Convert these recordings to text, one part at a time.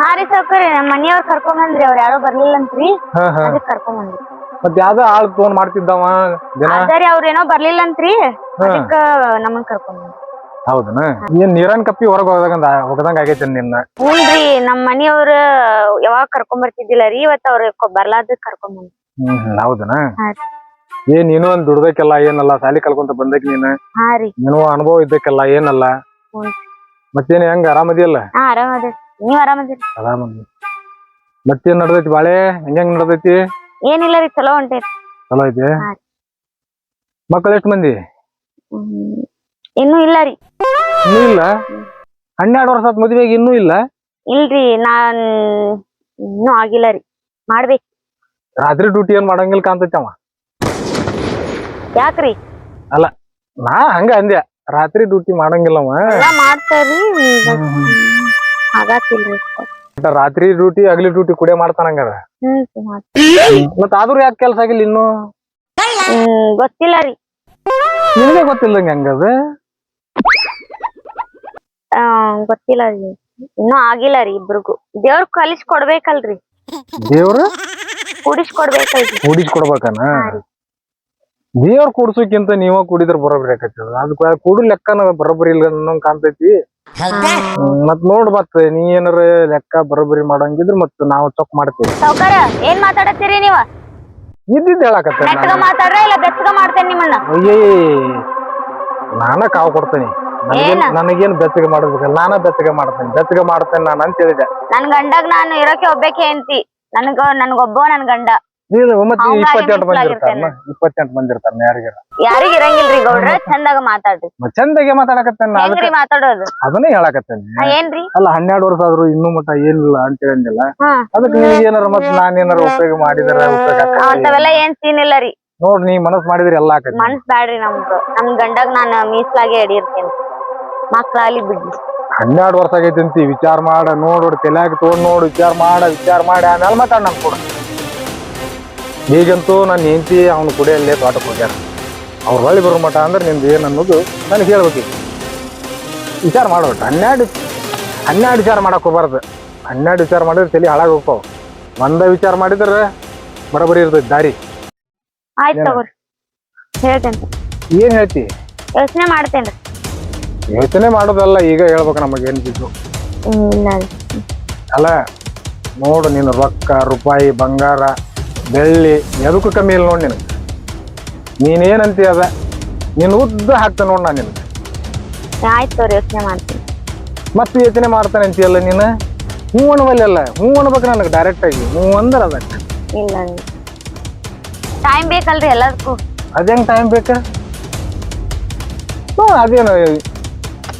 ಹಾ ರೀ ಸಾವ್ಕಾರಿ ನಮ್ಮ ಮನೆಯವ್ರ ಕರ್ಕೊಂಡ್ ಬಂದ್ರಿ ಅವ್ರ ಯಾರೋ ಬರ್ಲಿಲ್ಲ ಅಂತ್ರಿ ಹಾ. ಕರ್ಕೊಂಡ್ ಬಂದ್ರಿ ಮತ್ ಯಾವ್ದೋ ಆಳ್ ತಗೊಂಡ್ ಮಾಡ್ತಿದ್ದವ ದಿನ? ಅದಾರಿ ಅವ್ರ ಏನೋ ಬರ್ಲಿಲ್ಲ ಅಂತ್ರಿ ಅದಕ್ಕ ನಮ್ಮನ್ ಕರ್ಕೊಂಡ್ ಬಂದ್ರಿ ಹೌದನ? ಏನ್ ನೀರನ್ ಕಪ್ಪಿ ಹೊರಗ್ ಹೋಗದಂಗ ಹೋಗದಂಗ ಆಗೈತೆ ನಿನ್ನ ಹ್ಞೂನ್ರಿ ನಮ್ಮ ಮನಿಯವ್ರ ಯಾವಾಗ ಕರ್ಕೊಂಡ್ ಬರ್ತಿದ್ದಿಲ್ಲ ರೀ ಇವತ್ತ ಅವ್ರ ಬರ್ಲಾದ ಕರ್ಕೊಂಡ್ ಬಂದ್ರಿ ಹ್ಮ್ ಹ್ಮ್, ಹೌದನ? ಹಾ ಏನ್ ನೀನು ಒಂದ್ ದುಡ್ಬೇಕಲ್ಲ ಏನಲ್ಲ ಸಾಲಿ ಕಲ್ಕೊಂತ ಬಂದಕ್ ನೀನ್? ಹಾ ರೀ. ನೀನು ಅನುಭವ ಇದ್ದಕ್ಕೆಲ್ಲ ಏನಲ್ಲ? ಹ್ಞೂ ಮತ್ತೇನ್ ಹೆಂಗ ಆರಾಮದಿಯಲ್ಲ? ಹಾ ಆರಾಮ್ ಅದೇ ನೀವ್ ಆರಾಮದಿರಿ? ಆರಾಮದಿ ಮತ್ತೇನ್ ನಡ್ದೈತಿ ಬಾಳೆ? ಹೆಂಗ್ ನಡ್ದೈತಿ? ಏನಿಲ್ಲ ರೀ ಚಲೋ ಹೊಂಟೈತಿ ಚಲೋ ಐತಿ? ಹಾ. ಮಕ್ಕಳು ಎಷ್ಟು ಮಂದಿ? ಇನ್ನು ಇನ್ನೂ ಇಲ್ಲ ರೀ ಇನ್ನೂ ಇಲ್ಲ? ಹನ್ನೆರಡು ವರ್ಷ ಆತ್ ಮದ್ವೆಗೆ ಇನ್ನೂ ಇಲ್ಲ? ಇಲ್ರಿ ನಾನ್ ಇನ್ನೂ ಆಗಿಲ್ಲ ರೀ. ಮಾಡ್ಬೇಕು. ರಾತ್ರಿ ಡ್ಯೂಟಿ ಏನ್ ಮಾಡಂಗಿಲ್ಲ ಕಾಣ್ತೈತಿ ಅವ. ಯಾಕ್ರಿ? ನಾ ಹಂಗ ಅಂದ್ಯ ರಾತ್ರಿ ಡ್ಯೂಟಿ ಮಾಡಂಗಿಲ್ಲ ಅವ. ಎಲ್ಲ ಮಾಡ್ತಾರ್ರಿ ಆಗತ್ತಿಲ್ರಿ ಒಟ್ಟ ರಾತ್ರಿ ಡ್ಯೂಟಿ ಹಗಲಿ ಡ್ಯೂಟಿ ಕುಡಿಯ ಮಾಡ್ತಾನಂಗಾರ ಹ್ಮ್ ಮಾಡ್- ಮತ್ತ ಆದ್ರೂ ಯಾಕೆ ಕೆಲ್ಸ ಆಗಿಲ್ಲ ಇನ್ನು? ಹ್ಮ್ ಗೊತ್ತಿಲ್ಲ ರೀ. ನಿನಗೆ ಗೊತ್ತಿಲ್ಲಂಗ ಹಂಗದ ಆ, ಗೊತ್ತಿಲ್ಲ ರೀ. ಇನ್ನೂ ಆಗಿಲ್ಲ ರೀ ಇಬ್ರಿಗೂ. ದೇವ್ರ ಕಲಿಸ್ ಕೊಡ್ಬೇಕಲ್ರಿ ದೇವ್ರ? ಕೂಡಿಸ್ ಕೊಡ್ಬೇಕಲ್ರಿ ಕೂಡಿಸ್ ಕೊಡ್ಬೇಕನ. ದೇವ್ರ ಕೂಡ್ಸೋಕ್ಕಿಂತ ನೀವ ಕುಡಿದ್ರ ಬರೋಬ್ರಿ ಆಕೈತಿ ಅದಕ್ಕೆ ಕುಡು ಲೆಕ್ಕನ ಬರೋಬ್ಬರಿ ಇಲ್ಲ ಅನ್ನಂಗ್ ಕಾಣ್ತೈತಿ. ಮತ್ ನೋಡ್ ಮತ್ ನೀ ಏನಾರ ಲೆಕ್ಕ ಬರೋಬ್ಬರಿ ಮಾಡಂಗಿದ್ರ ಮತ್ ನಾವ್ ಚೊಕ್ ಮಾಡ್ತೀವಿ. ಸಾವ್ಕಾರ ಏನ್ ಮಾತಾಡತ್ತೀರಿ ನೀವ? ಇದ್ದಿದ್ ಹೇಳಕತ್ತ ಮಾತಾಡ್ರ ಇಲ್ಲ ಬೆಚ್ಚಗ ಮಾಡ್ತೇನೆ ನಿಮ್ಮನ್ನ? ಅಯ್ಯೇ ನಾನ ಕಾವ್ ಕೊಡ್ತೇನೆ. ಏನ? ನನಗೇನ್ ಬೆಚ್ಚಗೆ ಮಾಡ್ಬೇಕಲ್ಲ ನಾನ ಬೆಚ್ಚಗೆ ಮಾಡ್ತೇನೆ. ಬೆಚ್ಚಗೆ ಮಾಡ್ತೇನೆ ನಾನು ಅಂತ ಹೇಳಿದೆ ನನ್ ಗಂಡಾಗ ನಾನು ಇರೋಕೆ ಒಬ್ಬೇಕೆ ಅಂತಿ ನನ್ಗ ನನ್ಗೊಬ್ಬ ನನ್ ಗಂಡ. ನೀನು ಮತ್ತೆ ಇಪ್ಪತ್ತೆಂಟು ಮಂದಿ ಮೀಸಲಾಗಿರ್ತೇನೆ. ಇರ್ತಾರ ಇಪ್ಪತ್ತೆಂಟು ಮಂದಿ ಇರ್ತಾರ ಯಾರಿಗಾರ ಯಾರಿಗ್ ಇರಂಗಿಲ್ರಿ ಗೌಡ್ರ? ಚಂದಾಗ ಮಾತಾಡ್ರಿ ಮತ್ತ್ ಚಂದಗೆ ಮಾತಾಡಕತ್ತೇನೆ ಹೆಂಗ್ರಿ ಮಾತಾಡೋದು? ಅದನ್ನೇ ಹೇಳಕತ್ತೇನೆ ಏನ್ರಿ? ಅಲ್ಲ ಹನ್ನೆರಡು ವರ್ಷ ಆದ್ರೂ ಇನ್ನೂ ಮಟ್ಟ ಏನಿಲ್ಲ ಅಂತ ಹೇಳಿಲ್ಲ ಅದಕ್ಕೆ ನಿನಗೆ ಏನಾರ ಮತ್ ನಾನ್ ಏನಾರ ಉಪಯೋಗ ಮಾಡಿದಾರ ಉಪಯೋಗ ನೀವ್ ಅಂತವೆಲ್ಲ ಏನ್ ಸೀನ್ ಇಲ್ಲ ರೀ. ನೋಡ್ ನೀ ಮನಸ್ ಮಾಡಿದ್ರೆ ಎಲ್ಲ ಆಕತಿ. ಮನ್ಸ್ ಬ್ಯಾಡ್ರಿ ನಮ್ದು. ನಮ್ ಗಂಡಗ್ ನಾನು ಮೀಸಲಾಗಿ ಅಡಿರ್ತೇನೆ ಮಕ್ಳಾಗ್ಲಿ ಬಿಡ್ಲಿ ಹನ್ನೆರಡು ವರ್ಷ ಆಗೈತಿ ಅಂತಿ ವಿಚಾರ ಮಾಡ ನೋಡ್ ತಲ್ಯಾಗ ತಗೊಂಡ್ ನೋಡು ವಿಚಾರ ಮಾಡ ವಿಚಾರ ಮಾಡಿ ಆಮೇಲೆ ಮಾತಾಡ ನಮ್ಗೆ ಕೂಡ. ಈಗಂತೂ ನನ್ನ ಹೆಂಡತಿ ಅವ್ನ ಕುಡಿಯಲ್ಲೇ ತೋಟಕ್ಕೆ ಹೋಗ್ಯಾರ ಅವ್ರ ಹೊಳ್ಳಿ ಬರೋ ಮಠ ಅಂದ್ರೆ ನಿಮ್ದು ಏನು ಅನ್ನೋದು ನನಗೆ ಹೇಳ್ಬೇಕು. ವಿಚಾರ ಮಾಡೋ ಹನ್ನೆರಡು ಹನ್ನೆರಡು ವಿಚಾರ ಮಾಡಕ್ಕೆ ಹೋಗ್ಬಾರ್ದು. ಹನ್ನೆರಡು ವಿಚಾರ ಮಾಡಿದ್ರೆ ತಲೆ ಹಾಳಾಗಿ ಹೋಗ್ತಾವ. ಒಂದ ವಿಚಾರ ಮಾಡಿದ್ರೆ ಬರಬರಿ ಇರ್ತೈತಿ ದಾರಿ. ಆಯ್ತು ತಗೋರಿ. ಹೇಳ್ತೇನ್ರಿ ಏನ್ ಹೇಳ್ತಿ? ಯೋಚನೆ ಮಾಡ್ತೇನೆ ಯೋಚನೆ ಮಾಡೋದಲ್ಲ ಈಗ ಹೇಳ್ಬೇಕು ನಮಗೆ ಏನ್ ಬಿದ್ದು ಹ್ಮ್ ಇಲ್ಲ ರೀ. ಅಲ್ಲ ನೋಡು ನೀನು ರೊಕ್ಕ ರೂಪಾಯಿ ಬಂಗಾರ ಬೆಳ್ಳಿ ಎದಕ್ಕೂ ಕಮ್ಮಿ ಇಲ್ಲ ನೋಡಿ ನಿನಗೆ. ನೀನೇನಂತೀಯ ಅದ? ನೀನು ಉದ್ದ ಹಾಕ್ತ ನೋಡಿ ನಾನು ನಿನಗೆ. ಆಯ್ತು ಯೋಚನೆ ಮಾಡ್ತೀನಿ. ಮತ್ತೆ ಯೋಚನೆ ಮಾಡ್ತಾನೆ ಅಂತೀಯಲ್ಲ ನೀನು? ಹ್ಞೂ ಅಲ್ಲ ಹ್ಞೂ ಅನ್ಬೇಕು ನನಗೆ ಡೈರೆಕ್ಟ್ ಆಗಿ. ಹ್ಞೂ ಅಂದ್ರೆ ಅದಕ್ಕೆ ಇಲ್ಲ ಟೈಮ್ ಬೇಕಲ್ರಿ ಎಲ್ಲದಕ್ಕೂ. ಅದೇನು ಟೈಮ್ ಬೇಕಾ? ಹ್ಞೂ ಅದೇನು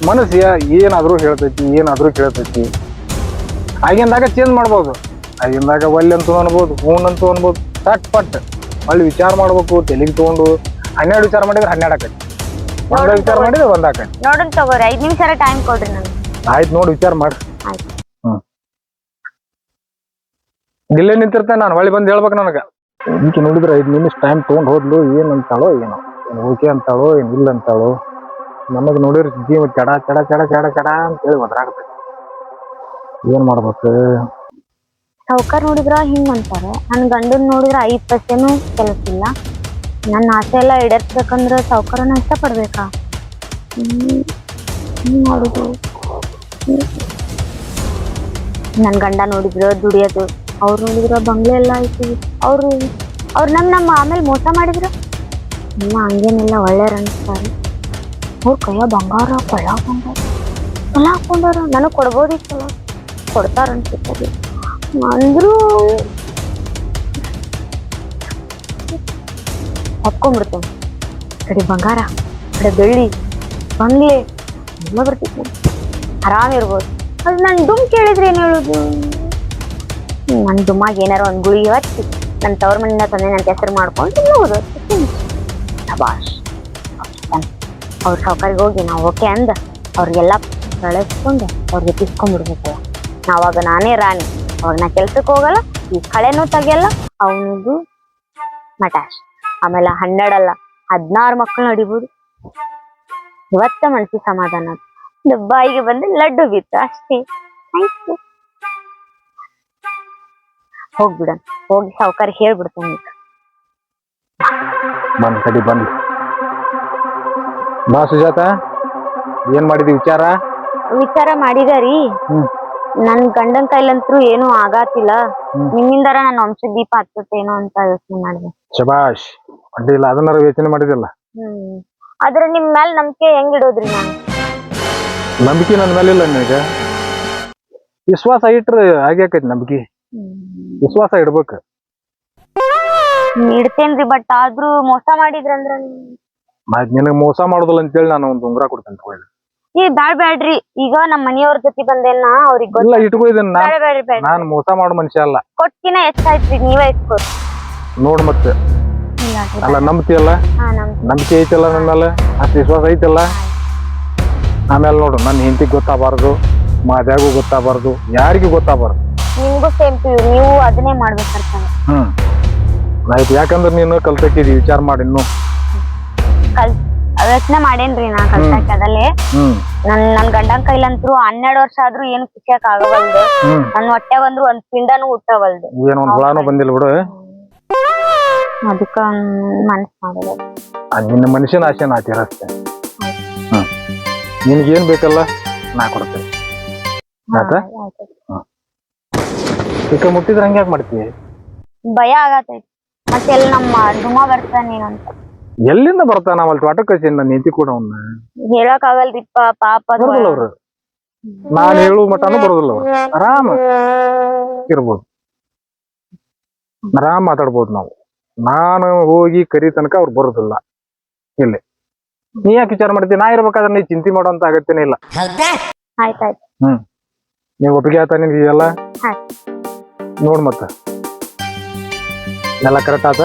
ಮನಸ್ಸು ಏನಾದ್ರೂ ಹೇಳ್ತೈತಿ ಏನಾದರೂ ಕೇಳ್ತೈತಿ. ಆಗಿಂದಾಗ ಚೇಂಜ್ ಮಾಡ್ಬೋದು. ಆಗಿಂದಾಗ ಒಲ್ಲೆ ಅಂತೂ ಅನ್ಬೋದು ಹೂನ್ ಅಂತೂ ಅನ್ಬೋದು ಪಟ್ ಪಟ್. ಅಲ್ಲಿ ವಿಚಾರ ಮಾಡ್ಬೇಕು ತೆಲಿಗೆ ತಗೊಂಡು ಹನ್ನೆರಡು ವಿಚಾರ ಮಾಡಿದ್ರೆ ಹನ್ನೆರಡು ಆಕೈತಿ. ಒಂದ ವಿಚಾರ ಮಾಡಿದ್ರೆ ಒಂದ್ ಆಕಡೆ ನೋಡೋಣ ತಗೋರಿ. ಐದ್ ನಿಮಿಷ ಟೈಮ್ ಕೊಡ್ರಿ ನಾನು ಆಯ್ತು ನೋಡಿ ವಿಚಾರ ಹ್ಮ್. ಇಲ್ಲೇ ನಿಂತಿರ್ತೇನೆ ನಾನು ಹೊಳ್ಳಿ ಬಂದು ಹೇಳ್ಬೇಕು ನನಗೆ. ಈಕೆ ನೋಡಿದ್ರೆ ಐದು ನಿಮಿಷ ಟೈಮ್ ತಗೊಂಡು ಹೋದ್ಲು ಏನ್ ಅಂತಾಳೋ ಏನೋ. ಏನು ಓಕೆ ಅಂತಾಳೋ ಏನು ಇಲ್ಲ ಅಂತಾಳೋ. ನಮಗೆ ನೋಡಿದ್ರೆ ಜೀವ ಚಡ ಚಡ ಚಡ ಚಡ ಚಡ ಅಂತ ಹೇಳಿ ಒದ್ರಾಗ್ತೈತಿ. ಏನ್ ಮಾಡ್ಬೇಕು? ಸಾವ್ಕಾರ್ ನೋಡಿದ್ರ ಹಿಂಗ್ ಅಂತಾರೆ. ನನ್ ಗಂಡನ್ ನೋಡಿದ್ರ ಐದ್ ಪೈಸೆನೂ ಕೆಲಸ ಇಲ್ಲ. ನನ್ನ ಆಸೆ ಎಲ್ಲ ಈಡೇರ್ಸ್ಬೇಕಂದ್ರ ಸಾವ್ಕಾರನ ಇಷ್ಟಪಡ್ಬೇಕಾ? ಹ್ಮ್ ಮಾಡುದು ಹ್ಮ್. ನನ್ ಗಂಡ ನೋಡಿದ್ರ ದುಡಿಯೋದು ಅವ್ರು ನೋಡಿದ್ರ ಬಂಗ್ಲೆ ಎಲ್ಲ ಐತಿ ಅವ್ರು ಅವ್ರು ನಮ್ ನಮ್ಮ ಆಮೇಲೆ ಮೋಸ ಮಾಡಿದ್ರ? ನಿಮ್ಮ ಹಂಗೇನೆಲ್ಲ ಒಳ್ಳೆಯವ್ರು ಅನಿಸ್ತಾರೆ. ಅವ್ರ ಕೈಯ ಬಂಗಾರ ಕೊಳ್ಳ ಬಂಗಾರ ಎಲ್ಲ ಹಾಕೊಂಡಾರ ನನಗ್ ಕೊಡ್ಬೋದಿತ್ತಲ್ಲ? ಕೊಡ್ತಾರ ಅನ್ಸುತ್ತೆ ಅಂದ್ರು ಒಪ್ಕೊಂಡ್ಬಿಡ್ತೇನೆ. ಕಡೆ ಬಂಗಾರ ಕಡೆ ಬೆಳ್ಳಿ, ಬಂಗ್ಲೆ, ಎಲ್ಲ ಬರ್ತಿತ್ತು. ಆರಾಮ್ ಇರ್ಬೋದು ಅದು ನನ್ ದುಮ್ ಕೇಳಿದ್ರೆ ಏನು ಹೇಳುದು? ನನ್ ದುಮ್ಮಾಗ ಏನಾರ ಒಂದ್ ಗುಳಿ ಹಚ್ಚಿ, ನನ್ ತವ್ರ ಮನೆಯಿಂದ ತಂದೆ ನನ್ನ ಹೆಸರು ಮಾಡ್ಕೊಂಡು ಹೋಗುದು ಅವ್ರ ಸಾವ್ಕಾರಿಗೆ ಹೋಗಿ ನಾವು ಓಕೆ ಅಂದ, ಅವ್ರಿಗೆಲ್ಲ ಕಳಿಸ್ಕೊಂಡು ಅವ್ರಿಗೆ ತಿಸ್ಕೊಂಡ್ಬಿಡ್ಬೇಕು. ನಾವಾಗ ನಾನೇ ರಾಣಿ. ಅವಾಗ ನಾ ಕೆಲ್ಸಕ್ಕೆ ಹೋಗಲ್ಲ ಈ ಕಳೆನೂ ತೆಗಿಯಲ್ಲ ಅವನಿಗೂ ಮಟಾಶ್. ಆಮೇಲೆ ಹನ್ನೆರಡಲ್ಲ ಹದಿನಾರು ಮಕ್ಕಳು ನಡಿಬೋದು. ಇವತ್ತ ಮನಸ್ಸು ಸಮಾಧಾನ ಬಾಯಿಗೆ ಬಂದು ಲಡ್ಡು ಬಿತ್ತು ಅಷ್ಟೇ. ಆಯ್ತು. ಹೋಗ್ಬಿಡ ಹೋಗಿ ಸಾವುಕಾರ ಹೇಳ್ಬಿಡ್ತಾನೆ ಬಂದ್ ಕಡಿ ಬಂದ್. ಬಾ ಸುಜಾತ ಏನ್ ಮಾಡಿದಿ ವಿಚಾರ? ವಿಚಾರ ಮಾಡಿದಾರಿ. ನನ್ ಗಂಡನ್ ಕೈಲಂತ್ರು ಏನು ಆಗಾತಿಲ್ಲ. ನಿಮ್ಮಿಂದಾರ ನನ್ನ ವಂಶ ದೀಪ ಏನೋ ಅಂತ ಯೋಚನೆ ಮಾಡಿದೆ. ಶಬಾಷ್ ಅಡ್ಡಿಲ್ಲ ಅದನ್ನ ಯೋಚನೆ ಮಾಡಿದಿಲ್ಲ ಹ್ಮ್. ಆದ್ರೆ ನಿಮ್ ಮ್ಯಾಲ್ ನಂಬಿಕೆ ಹೆಂಗ್ ಇಡೋದ್ರಿ ನಾನು? ನಂಬಿಕೆ ನನ್ನ ಮೇಲೆ ಇಲ್ಲ ನಿಮಗೆ ವಿಶ್ವಾಸ ಇಟ್ರೆ ಹಾಗೆ ಆಕೈತಿ ನಂಬಿಕೆ. ವಿಶ್ವಾಸ ಇಡ್ಬೇಕು. ಇಡ್ತೇನ್ರಿ ಬಟ್ ಆದ್ರೂ ಮೋಸ ಮಾಡಿದ್ರಂದ್ರ ಮತ್ ನಿನಗ್ ಮೋಸ ಮಾಡೋದಿಲ್ಲ ಅಂತೇಳಿ ನಾನು ಒಂದು ಉಂಗುರ ಕೊಡ್ತೇನೆ ತಗೊಳ್ಳಿ ಏ ಬ್ಯಾಡ್ ಬ್ಯಾಡ್ರಿ. ಈಗ ನಮ್ಮ ಮನಿಯವ್ರ ಜೊತೆ ಬಂದೇನ ಅವ್ರಿಗೆ ಇಲ್ಲ ಇಟ್ಕೋ ಇದನ್ನ. ನಾನ್ ಬ್ಯಾಡ ಬ್ಯಾಡ್ರಿ ನಾನ್ ಮೋಸ ಮಾಡೋ ಮನುಷ್ಯ ಅಲ್ಲ. ಕೊಟ್ಟಿನ ಎಷ್ಟಾಯ್ತ್ರಿ ನೀವೇ ಇಟ್ಕೋರಿ. ನೋಡ್ ಮತ್ತೆ. ಅಲ್ಲ ನಂಬ್ತಿಯಲ್ಲ ಹಾ ನಮ್ ನಂಬಿಕೆ ಐತಲ್ಲ ನನ್ನ ಮೇಲೆ? ಅಷ್ಟು ವಿಶ್ವಾಸ ಐತಲ್ಲ? ಆಮೇಲೆ ನೋಡು ನನ್ನ ಹೆಂಡತಿಗೆ ಗೊತ್ತಾಗಬಾರ್ದು ಮಾದ್ಯಾಗೂ ಗೊತ್ತಾಗಬಾರ್ದು ಯಾರಿಗೂ ಗೊತ್ತಾಗಬಾರ್ದು ನಿಮ್ಗೂ ಸೇಮ್ ನೀವು ಅದನ್ನೇ ಮಾಡ್ಬೇಕಾಗ್ತದೆ ಹ್ಮ್. ಆಯ್ತು ಯಾಕಂದ್ರೆ ನೀನು ಕಲ್ತಕ್ಕಿದಿ ವಿಚಾರ ಮಾಡಿ ಇನ್ನು. ಕಲ್ ಯೋಚನೆ ಮಾಡೇನ್ರಿ ನಾ ಹ್ಮ್. ನನ್ ನನ್ ಗಂಡನ್ ಕೈಲಂತ್ರು ಹನ್ನೆರಡ್ ವರ್ಷ ಆದ್ರೂ ಏನು ಸಿಕ್ಕಾಕ್ ಆಗವಲ್ದು. ನನ್ ಹೊಟ್ಟೆ ಬಂದ್ರು ಒಂದ್ ಪಿಂಡನು ಹುಟ್ಟವಲ್ದು. ಏನು ಒಂದ್ ಹುಳಾನು ಬಂದಿಲ್ಲ ಬಿಡು. ಅದಕ್ಕ ಮನ್ಸ್ ಮಾಡೋದು ನಿನ್ನ ಮನುಷ್ಯನ ಆಸೆ ನಾ ತೀರಸ್ತೆ. ಹ್ಮ್. ನಿನಗೇನ್ ಬೇಕಲ್ಲ ನಾ ಕೊಡ್ತೇನೆ? ಈಗ ಮುಟ್ಟಿದ್ರೆ ಹಂಗ್ಯಾಕ್ ಮಾಡ್ತೀಯ? ಮಾಡ್ತೀವಿ ಭಯ ಆಗತೈತಿ. ಮತ್ತೆ ಎಲ್ಲ ನಮ್ಮ ಡುಮ ಬರ್ತಾನೇನಂತ. ಎಲ್ಲಿಂದ ಬರ್ತಾನ ಅವಲ್ ಅಲ್ಲಿ ಕಳ್ಸಿನ ನೀತಿ ಕೂಡ ಅವನ್ನ ಹೇಳಕ್ ಆಗಲ್ರಿಪ್ಪ ಪಾಪ ಬರೋದಿಲ್ಲ ಅವ್ರು. ನಾನ್ ಹೇಳುವ ಮಟ್ಟನು ಬರೋದಿಲ್ಲ ಅವ್ರು. ಆರಾಮ ಇರ್ಬೋದು. ಆರಾಮ್ ಮಾತಾಡ್ಬೋದು ನಾವು. ನಾನು ಹೋಗಿ ಕರಿ ತನಕ ಅವ್ರು ಬರೋದಿಲ್ಲ ಇಲ್ಲಿ. ನೀ ಯಾಕೆ ವಿಚಾರ ಮಾಡ್ತೀನಿ ನಾ ಇರ್ಬೇಕಾದ್ರೆ ನೀ ಚಿಂತೆ ಮಾಡೋಂತ ಅಗತ್ಯನೇ ಇಲ್ಲ. ಆಯ್ತಾಯ್ತು. ಹ್ಮ್. ನೀವು ಒಪ್ಪಿಗೆ ಆತ ನಿನ್ಗೆ ಎಲ್ಲ ಹಾ. ನೋಡ್ ಮತ್ತ. ಎಲ್ಲ ಕರೆಕ್ಟ್ ಆತ?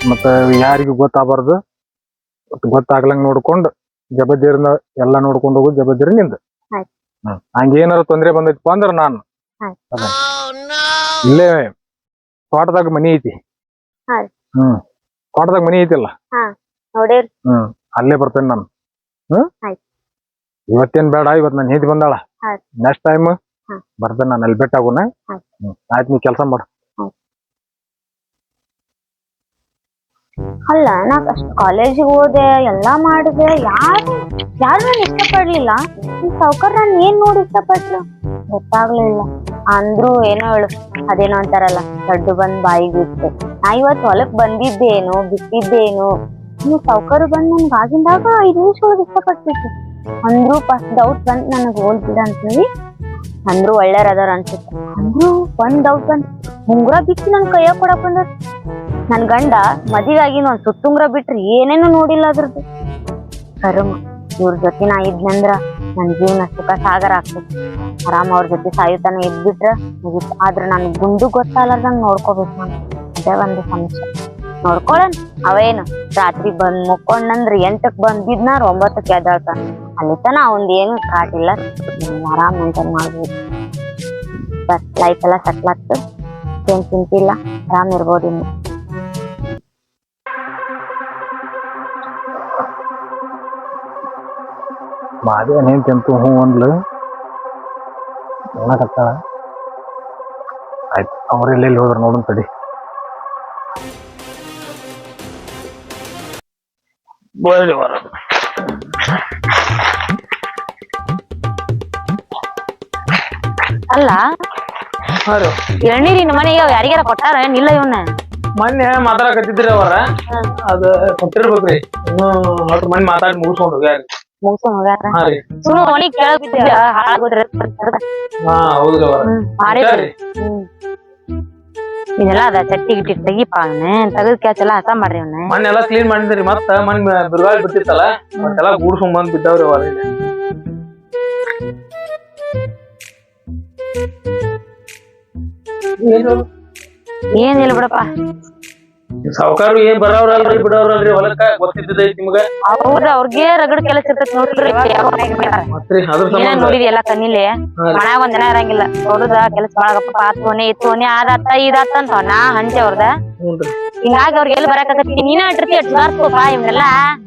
ಮತ್ತ ಯಾರಿಗೂ ಗೊತ್ತಾಗಬಾರ್ದು. ಗೊತ್ತಾಗ್ಲಂಗ್ ನೋಡ್ಕೊಂಡು ಜಬದ್ದೀರ್ನ ಎಲ್ಲ ನೋಡ್ಕೊಂಡು ಹೋಗುದು ಜಬದ್ದೀರ್ನಿಂದ. ಹಂಗ ಏನಾರ ತೊಂದರೆ ಬಂದೈತಪ್ಪ ಅಂದ್ರ ನಾನು. ಇಲ್ಲೇ ತೋಟದಾಗ ಮನಿ ಐತಿ. ಹ್ಮ್. ತೋಟದಾಗ ಮನಿ ಐತಿ ಅಲ್ಲ ಹ್ಮ್. ಅಲ್ಲೇ ಬರ್ತೇನೆ ನಾನು. ಹ್ಮ್. ಇವತ್ತೇನ್ ಬೇಡ ಇವತ್ ನಾನು ಹೆಂಡತಿ ಬಂದಾಳ. Next time. ಬರ್ತೇನೆ ನಾನು ಅಲ್ಲಿ ಬೆಟ್ಟ ಆಗೋಣ. ಆಯ್ತ್. ಹ್ಮ್. ಆಯ್ತು ನೀವು ಕೆಲಸ ಮಾಡು. ಅಲ್ಲ ನಾ ಅಷ್ಟು ಕಾಲೇಜಿಗೆ ಹೋದೆ, ಎಲ್ಲಾ ಮಾಡಿದೆ, ಯಾರು ಯಾರು ನಾನು ಇಷ್ಟಪಡ್ಲಿಲ್ಲ. ಈ ಸಾವ್ಕಾರ್ ನಾನು ಏನ್ ನೋಡಿ ಇಷ್ಟಪಟ್ಲು? ಗೊತ್ತಾಗ್ಲಿಲ್ಲ. ಅಂದ್ರು ಏನೋ ಹೇಳು, ಅದೇನೋ ಅಂತಾರಲ್ಲ, ದೊಡ್ಡ ಬಂದ್ ಬಾಯಿಗೆ ಬಿಟ್ಟು ನಾ ಇವತ್ತು ಹೊಲಕ್ ಬಂದಿದ್ದೇನು, ಬಿಟ್ಟಿದ್ದೇನು. ನೀವು ಸಾವ್ಕಾರ ಬಂದ್ ನನ್ಗೆ ಆಗಿಂದಾಗ ಐದು ನಿಮಿಷ ಒಳಗೆ ಇಷ್ಟಪಟ್ಬಿಟ್ಟು ಅಂದ್ರು ಫಸ್ಟ್ ಡೌಟ್ ಬಂತ್ ನನಗ್ ಹೋಲ್ ಬಿಡ ಅಂತೇಳಿ ಅಂದ್ರು ಒಳ್ಳೆಯವ್ರ ಅದಾರ ಅನ್ಸುತ್ತೆ. ಅಂದ್ರು ಒಂದ್ ಡೌಟ್ ಬಂತ್ ಮುಂಗುರ ಬಿಚ್ಚಿ ನನ್ ಕೈಯಾಗ ಕೊಡಕ್ ಬಂದ ನನ್ ಗಂಡ ಮದಿಗಾಗಿ ಒಂದ್ ಸುತ್ತುಂಗ್ರ ಬಿಟ್ರಿ ಏನೇನು ನೋಡಿಲ್ಲ ಅದ್ರದ್ದು. ಕರ್ಮ, ಇವ್ರ ಜೊತೆ ನಾ ಇದ್ನಂದ್ರ ನನ್ ಜೀವನ ಸುಖ ಸಾಗರ ಆಗ್ತೈತಿ ಆರಾಮ್ ಅವ್ರ ಜೊತೆ ಸಾಯುತನ ಇದ್ಬಿಟ್ರ ಆದ್ರ ನನ್ ಗುಂಡು ಗೊತ್ತಾಗಲಾರ್ದಂಗ್ ನೋಡ್ಕೋಬೇಕು ನಾನು. ಅದೇ ಒಂದು ಸಮಸ್ಯೆ. ನೋಡ್ಕೊಳನ್, ಅವೇನು? ರಾತ್ರಿ ಬಂದ್ ಮುಕ್ಕೊಂಡಂದ್ರ ಎಂಟಕ್ ಬಂದಿದ್ನ ಒಂಬತ್ತಕ್ಕೆ ಎದ್ದಾಳ್ತಾನ ಅಲ್ಲಿ ತನ ಅವಂದ್ ಏನು ಕಾಟಿಲ್ಲ ಆರಾಮ್ ಮೇಂಟೈನ್ ಮಾಡ್ಬೋದು. ಬಟ್ ಲೈಫ್ ಎಲ್ಲ ಸೆಟ್ಲ್ ಆಗ್ತು. ಏನು ಚಿಂತಿಲ್ಲ ಆರಾಮ್ ಇರ್ಬೋದು ಇನ್ನು. ಮಾದೇವನ್ ಹೆಂಡತಿ ಅಂತೂ ಹ್ಞೂ ಅಂದ್ಲು. ನೋಡಕತ್ತಾಳ ಆಯ್ತು ಅವ್ರ ಎಲ್ಲೆಲ್ಲಿ ಹೋದ್ರ ನೋಡೋಣ ತಡಿ. ಬರ್ರಿ ಹೊರ. ಅಲ್ಲ? ಎಳ್ನೀರಿ ನಿಮ್ಮ ಮನೆಗೆ ಯಾರಿಗಾರ ಕೊಟ್ಟಾರ ಏನಿಲ್ಲ ಇವನ್ನ ಮೊನ್ನೆ ಮಾತಾಡಕತ್ತಿದ್ರಿ ಅವರ. ಅದ ಕೊಟ್ಟಿರ್ಬೇಕ್ರಿ. ಇನ್ನು ಒಟ್ಟು ಮೊನ್ನೆ ಮಾತಾಡಿ ಮುಗಿಸ್ಕೊಂಡು ಹೋಗ್ಯಾರಿ. ಮುಗಿಸ್ಕೊಂಡ್ ಹೋಗ್ಯಾರ? ಹಾ ರೀ. ಸುಮ್ನೆ ಅವನಿಗೆ ಕೇಳಕ್ತಿದ್ದ ಹಾಳಾಗೋದ್ರ ಹಾ ಹೌದ್ರಿ ಅವರ. ಮಾರಿ ಹ್ಮ್. ಇದೆಲ್ಲ ಅದ ಚಟ್ಟಿ ಗಿಟ್ಟಿ ತೆಗಿಪ ಅವನ್ನ ತೆಗದ್ ಕ್ಯಾಚ್ ಎಲ್ಲ ಹಸ ಮಾಡ್ರಿ ಅವನ್ನ ಮೊನ್ನೆ ಎಲ್ಲಾ ಕ್ಲೀನ್ ಮಾಡಿದ್ರಿ ಮತ್ತ ಮೊನ್ನೆ ಬಿರುಗಾಳಿ ಬಿಟ್ಟಿತ್ತಲ್ಲ ಮತ್ತೆಲ್ಲ ಗೂಡ್ಸ್ಕೊಂಡ್ ಬಂದ್ ಬಿದ್ದಾವ್ರಿ ಅವರ ಏನಿಲ್ಲ ಬಿಡಪ್ಪ. ಸಾವುಕಾರು ಏನ್ ಬರೋರಲ್ರಿ ಬಿಡೋರಲ್ರಿ ಹೊಲಕ್ಕ ಗೊತ್ತಿದ್ದೈತಿ ನಿಮ್ಗ? ಹೌದ ಅವ್ರಿಗೆ ರಗಡ್ ಕೆಲಸ ಇರ್ತೈತಿ ನೋಡ್ರಿ ಮತ್ರಿ ಅದ್ರ ಏನ ಸಂಬಂಧ? ನೋಡಿದಿ ಎಲ್ಲಾ ಕಣ್ಣಿಲೆ. ಮನ್ಯಾಗ ಒಂದ್ ದಿನ ಇರಂಗಿಲ್ಲ. ನೋಡುದ ಕೆಲಸ ಮಾಡಕಪ್ಪ ಆತೋನೆ ಇತ್ತೋನೆ ಆದಾತ ಇದಾತ ಅಂತ ನಾ ಹಂಚೆ ಅವ್ರದ. ಹ್ಞೂನ್ರಿ ಹಿಂಗಾಗಿ ಅವ್ರಿಗೆ ಎಲ್ಲಿ ಬರಾಕತ್ತಿ ನೀನ ಇಟ್ಟಿರ್ತಿ ಅಟ್ ಸುಧಾರ್ಸ್ಕೋಪ ಇವ್ನೆಲ್ಲ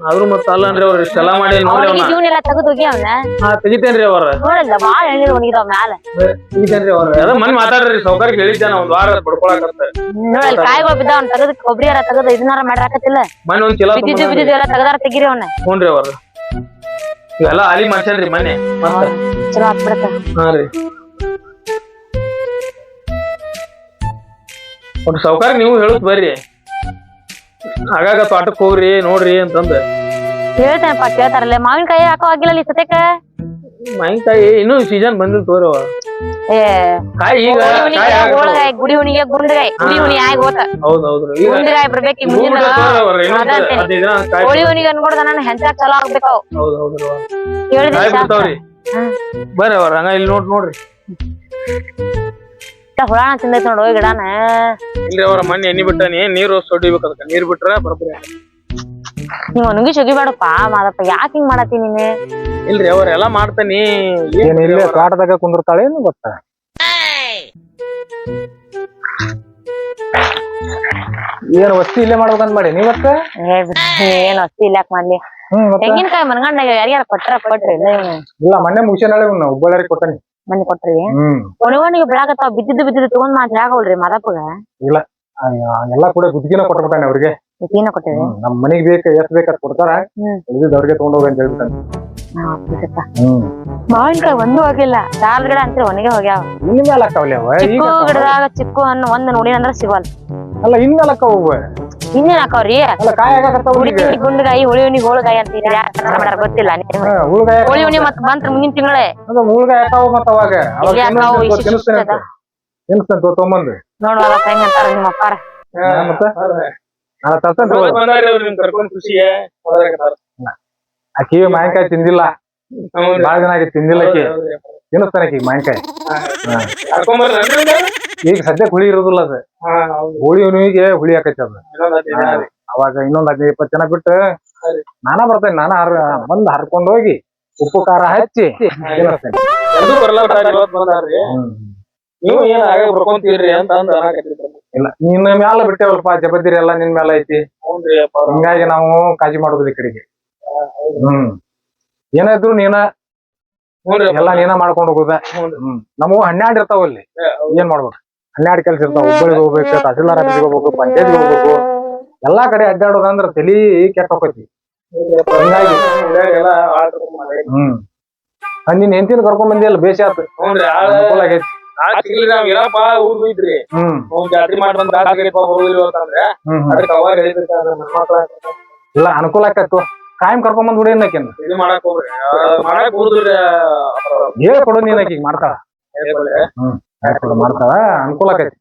ಆದ್ರೂ ಮತ್ತ ಅಲ್ಲನ್ರಿ ಅವ್ರ ಇಷ್ಟೆಲ್ಲ ಮಾಡಿ ನೋಡಿ ಅವ್ನಿಗೆ ಜೀವನೆಲ್ಲ ತೆಗೆದು ಹೋಗಿ ಅವನ ಹಾ ತೆಗಿತೇನ್ರಿ ಅವ್ರ ನೋಡಲ್ಲ ಬಾಳ ಎಣ್ಣೀರ್ ಒಣಗಿದಾವ್ ಮ್ಯಾಲ ತೆಗಿತೇನ್ರಿ ಅವ್ರ ಅದ ಮನ್ ಮಾತಾಡ್ರಿ ಸೌಕರ್ಯ ಹೇಳಿದ್ದೆ ನಾ ಒಂದ್ ವಾರ ಬಡ್ಕೊಳಕತ್ತ ನೋಡಲ್ಲ ಕಾಯಿಗಳು ಬಿದ್ದಾವ್ ಅವ್ನ ತೆಗೆದು ಕೊಬ್ಬರಿ ಯಾರ ತೆಗೆದು ಇದನ್ನಾರ ಮಾಡ್ರಾಕತ್ತಿಲ್ಲ ಮನೆ ಒಂದ್ ಚೀಲ ಬಿದ್ದಿದ್ದು ಬಿದ್ದಿದ್ದು ಎಲ್ಲ ತೆಗದಾರ ತೆಗಿರಿ ಅವ್ನ ಹ್ಞೂನ್ರಿ ಅವ್ರ ಇವೆಲ್ಲ ಅಲಿ ಮಾಡ್ಸೇನ್ರಿ ಮನೆ ಮತ್ತ ಚಲೋ ಆಗ್ಬಿಡತ್ತ ಹಾ ರೀ ಒಂದು ಸಾವುಕಾರ ನೀವು ಹೇಳುದ್ ಬರ್ರಿ. ಆಗಾಗ ತೋಟಕ್ ಹೋಗ್ರಿ ನೋಡ್ರಿ ಅಂತಂದ. ಹೇಳ್ತೇನಪ್ಪ ಕೇಳ್ತಾರಲ್ಲ ಮಾವಿನಕಾಯಿ ಹಾಕೋ ಆಗಿಲ್ಲ ಈ ಮಾವಿನಕಾಯಿ ಇನ್ನೂ ಸೀಸನ್ ಬಂದಿಲ್ಲ ತೋರಿ ಅವ. ಏ ಕಾಯಿ ಈಗ ಕಾಯಿ. ಹೋಳಗಾಯಿ ಗುಡಿ ಹುಣಿಗೆ ಗುಂಡಗಾಯಿ ಗುಡಿ ಹುಣಿ ಆಗಿ ಹೋತ. ಹೌದ್ ಹೌದ್ರಿ ಈಗ ಗುಂಡಗಾಯಿ ಬರ್ಬೇಕು ಈ ಮುಂದಿನ ಹೂವಿನ ತೋರಿ ಅವ್ರ ಇನ್ನೊಂದ್ ಅದ ಹದಿನೈದ್ ದಿನ ಕಾಯಿ ಹೋಳಿ ಹುಣಿಗೆ ಅನ್ಕೊಡ್ದ ನಾನು ಹೆಂಚಾಕ್ ಚಲೋ ಆಗ್ಬೇಕು ಅವು. ಹೌದ್ ಹೌದ್ರಿ ಅವ್ರ. ಹೇಳಿದ್ರೆ ಕಾಯಿ ಶಾಸ್ತ್ರ. ಬಿಡ್ತಾವ್ರಿ. ಹ್ಮ್. ಬರ್ರಿ ಅವ್ರ ಹಂಗ ಇಲ್ಲಿ ನೋಡ್ ನೋಡ್ರಿ. ಇಷ್ಟ ಹುಳಾನ ತಿಂದೈತಿ ನೋಡು ಗಿಡಾನ ಗಿಡನ. ಇಲ್ರಿ ಅವ್ರ ಮಣ್ಣ ಎಣ್ಣಿ ಬಿಟ್ಟಾನಿ ನೀರು ಸೊಡಿಬೇಕು ಅದಕ್ಕ. ನೀರ್ ಬಿಟ್ರ ಬರ್ಬ್ರಿ ನೀವ್ ನುಂಗಿ ಸೊಗಿಬೇಡಪ್ಪ ಮಾದಪ್ಪ. ಯಾಕೆ ಹಿಂಗ್ ಮಾಡತ್ತಿ ನೀನು? ಇಲ್ರಿ ಅವ್ರ ಎಲ್ಲಾ ಮಾಡ್ತಾನಿ ಏನ್ ಇಲ್ಲೇ ಕಾಟದಾಗ ಕುಂದಿರ್ತಾಳೆ ಏನು ಗೊತ್ತ? ಏನ್ ವಸ್ತಿ ಇಲ್ಲೇ ಮಾಡ್ಬೇಕಂತ ಮಾಡಿ ನೀವತ್ತ ಏ ಬಿಡ್ರಿ, ಏನ್ ಅಸ್ತಿ ಇಲ್ಲಾಕ್ ಮಾಡ್ಲಿ. ಹ್ಮ್ ಮತ್ತೆ? ತೆಂಗಿನಕಾಯಿ ಮನ್ಗಂಡ ಯಾರ್ಯಾರ ಕೊಟ್ರ ಕೊಟ್ರಿ ಇಲ್ಲ ಇವ್ನು ಇಲ್ಲ ಮೊನ್ನೆ ಇವ್ನ ಹುಬ್ಬಳ್ಳಾರಿ ಕೊಟ್ಟಾನಿ ಮನೆ ಕೊಟ್ರಿ. ಹ್ಮ್. ಒಣವಣಿಗೆ ಬೆಳಕತ್ತಾವ ಬಿದ್ದಿದ್ದು ಬಿದ್ದಿದ್ದು ತಗೊಂಡ್ ಮಾತ್ರ ಯಾಕವಲ್ರಿ ಮಾದಪ್ಪಗ. ಅಯ್ಯ, ಎಲ್ಲಾ ಕೂಡ ಗುದ್ಗಿನ ಕೊಟ್ಬಿಟ್ಟಾನೆ ಅವ್ರಿಗೆ. ಏನ ಕೊಟ್ಟಿರಿ ಹ್ಮ್. ನಮ್ ಮನಿಗ್ ಬೇಕು ಎಷ್ಟ್ ಬೇಕತ್ ಕೊಡ್ತಾರ. ಹ್ಮ್. ಉಳಿದಿದ್ ಅವ್ರಿಗೆ ತಗೊಂಡೋಗಿ ಅಂತ ಹೇಳ್ಬಿಟ್ಟಾನೆ. ಹ್ಮ್. ಮಾವಿನಕಾಯಿ ಒಂದು ಹೋಗಿಲ್ಲ. ಸಾಲ್ ಗಿಡ ಅಂತ ಒಣಗೆ ಹೋಗ್ಯಾವ. ಇನ್ ಮೇಲೆ ಅಕ್ಕವಲ್ಲ ಅವ ಈಗ ಚಿಕ್ಕು ಗಿಡದಾಗ ಚಿಕ್ಕು ಹಣ್ಣು ಒಂದ್ ನೋಡಿ ಅಂದ್ರ ಸಿಗವಲ್ ಅಲ್ಲ ಇನ್ ಮೇಲೆ ಅಕ್ಕವ ಅವ. ಇನ್ನೇನ್ ಹಾಕವ್ರಿ ಗುಂಡಗಾಯಿ ಹುಳಿ ಹುಣಿ ಹೋಳಗಾಯಿ ಅಂತ ಮಾಡ್ಯಾರ ಗೊತ್ತಿಲ್ಲ ನೀವು ಹಾ, ಉಳ್ಗಾಯ ಹೋಳಿ ಹುಣಿ ಮತ್ ಬಂತ್ರ ಮುಂದಿನ ತಿಂಗಳೇ. ಅಕ್ಕಿ ನಿಮ್ಮ ಅಪ್ಪಾರ. ಆಕಿ ತಿಂದಿಲ್ಲ. ಬಾಳ ಜನ ಆಗಿ ತಿಂದಿಲ್ಲ ಅಕ್ಕಿ. ತಿನ್ನಿಸ್ತಾನೆ ಅಕ್ಕಿ ಇವ್ನ? ಈಗ ಸದ್ಯಕ್ ಹುಳಿ ಇರೋದಿಲ್ಲ ಅದ. ಹುಳಿ ಹುಣಿಗೆ ಹುಳಿ ಆಕೈತಿ ಅದು. ಅವಾಗ ಇನ್ನೊಂದ್ ಹದಿನೈದು ಇಪ್ಪತ್ತು ಜನ ಬಿಟ್ಟು ನಾನಾ ಬರ್ತೇನೆ ನಾನಾ ಹರ್ ಬಂದ್ ಹರ್ಕೊಂಡ್ ಹೋಗಿ ಉಪ್ಪು ಖಾರ ಹಚ್ಚಿ. ನೀವು ಏನ್ ಅಂತ ಅಂದ್. ಇಲ್ಲ ನಿನ್ನ ಮ್ಯಾಲ ಬಿಟ್ಟೇವಲ್ಪ ಜಬದ್ದಿರಿ ಎಲ್ಲ ನಿನ್ ಮ್ಯಾಲ ಐತಿ. ಹಿಂಗಾಗಿ ನಾವು ಕಾಜಿ ಮಾಡೋದಿಲ್ಲ ಈ ಕಡೆಗೆ. ಹ್ಮ್. ಏನಾದ್ರು ನೀನ. ಎಲ್ಲ ನೀನ ಮಾಡ್ಕೊಂಡು ಹೋಗುದ. ನಮಗೂ ಹನ್ನೆರಡು ಇರ್ತಾವ ಅಲ್ಲಿ ಏ, ಹೌದು. ಏನ್ ಮಾಡ್ಬೇಕು? ಹನ್ನೆರಡು ಕೆಲ್ಸ ಇರ್ತಾವ ಹುಬ್ಬಳ್ಳಿಗೆ ಹೋಗ್ಬೇಕು ತಹಸೀಲ್ದಾರ್ ಆಫೀಸ್ಗೆ ಹೋಗ್ಬೇಕು ಪಂಚಾಯತ್ಗೆ ಹೋಗ್ಬೇಕು. ಎಲ್ಲಾ ಕಡೆ ಅಡ್ಡಾಡೋದಂದ್ರ ತಲಿ ಕೆಟ್ಟ ಹೋಗತಿ ಹಿಂಗಾಗಿ. ಹ್ಮ್. ನಿನ್ ಹೆಂಡತಿನ ಕರ್ಕೊಂಡ್ ಆತು. ಹ್ಞೂನ್ರಿ, ಆಳ್ ಅನುಕೂಲ ಆಗೈತಿ ಹ್ಮ್. ಬಂದ್ ಹ್ಮ್ ಹ್ಮ್. ಇಲ್ಲ ಅನುಕೂಲ ಆಕತ್ತು ಕಾಯಂ ಕರ್ಕೊಂಡ್ ಬಂದ್ ಹುಡಿ ಅನ್ನಕಿನ್. ಇದು ಮಾಡಕ್ ಹೋಗ್ರಿ. ಆ, ಮಾಡಕ್ ಹೋದ್ರಿ ಹೇಳ್ ಕೊಡು ನೀನ್ ಆಕಿಗ್ ಮಾಡ್ತಾಳ. ಹೇಳ್ ಮಾಡ್ತಾಳ ಅನುಕೂಲ ಆಕೈತಿ.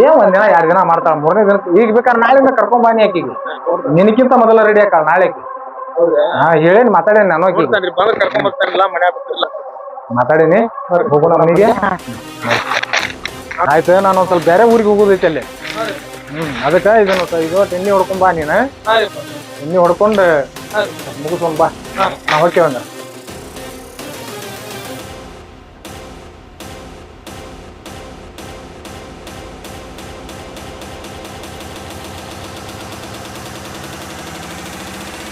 ಏ ಒಂದ್ ದಿನ, ಎರಡ್ ದಿನ ಮಾಡ್ತಾಳ. ಮೂರನೇ ದಿನ ಈಗ ಬೇಕಾದ್ರೆ ನಾಳೆಯಿಂದ ಕರ್ಕೊಂಡ್ ಬಾನಿ ಆಕಿಗೆ. ನಿನಕ್ಕಿಂತ ಮೊದಲ ರೆಡಿ ಆಕಾಳ ನಾಳೆ? ಹಾ, ಹೇಳೇನಿ, ಮಾತಾಡೇನಿ ನಾನು ಬರ್ತಿಲ್ಲ ಮಾತಾಡೀನಿ? ಹೋಗೋಣ ಮನೆಗೆ. ಆಯ್ತು, ನಾನು ಒಂದ್ ಸ್ವಲ್ಪ ಬೇರೆ ಊರಿಗೆ ಹೋಗೋದೈತಿ ಅಲ್ಲಿ. ಹ್ಮ್, ಅದಕ್ಕ ಇದನ್ನ ಇದು ಎಣ್ಣೆ ಹೊಡ್ಕೊಂಡ್ ಬಾ ನೀನ. ಎಣ್ಣೆ ಹೊಡ್ಕೊಂಡು. ಮುಗಿಸ್ಕೊಂಡ್ ಬಾ. ನಾ ಹೋಗ್ತೇವಂಗ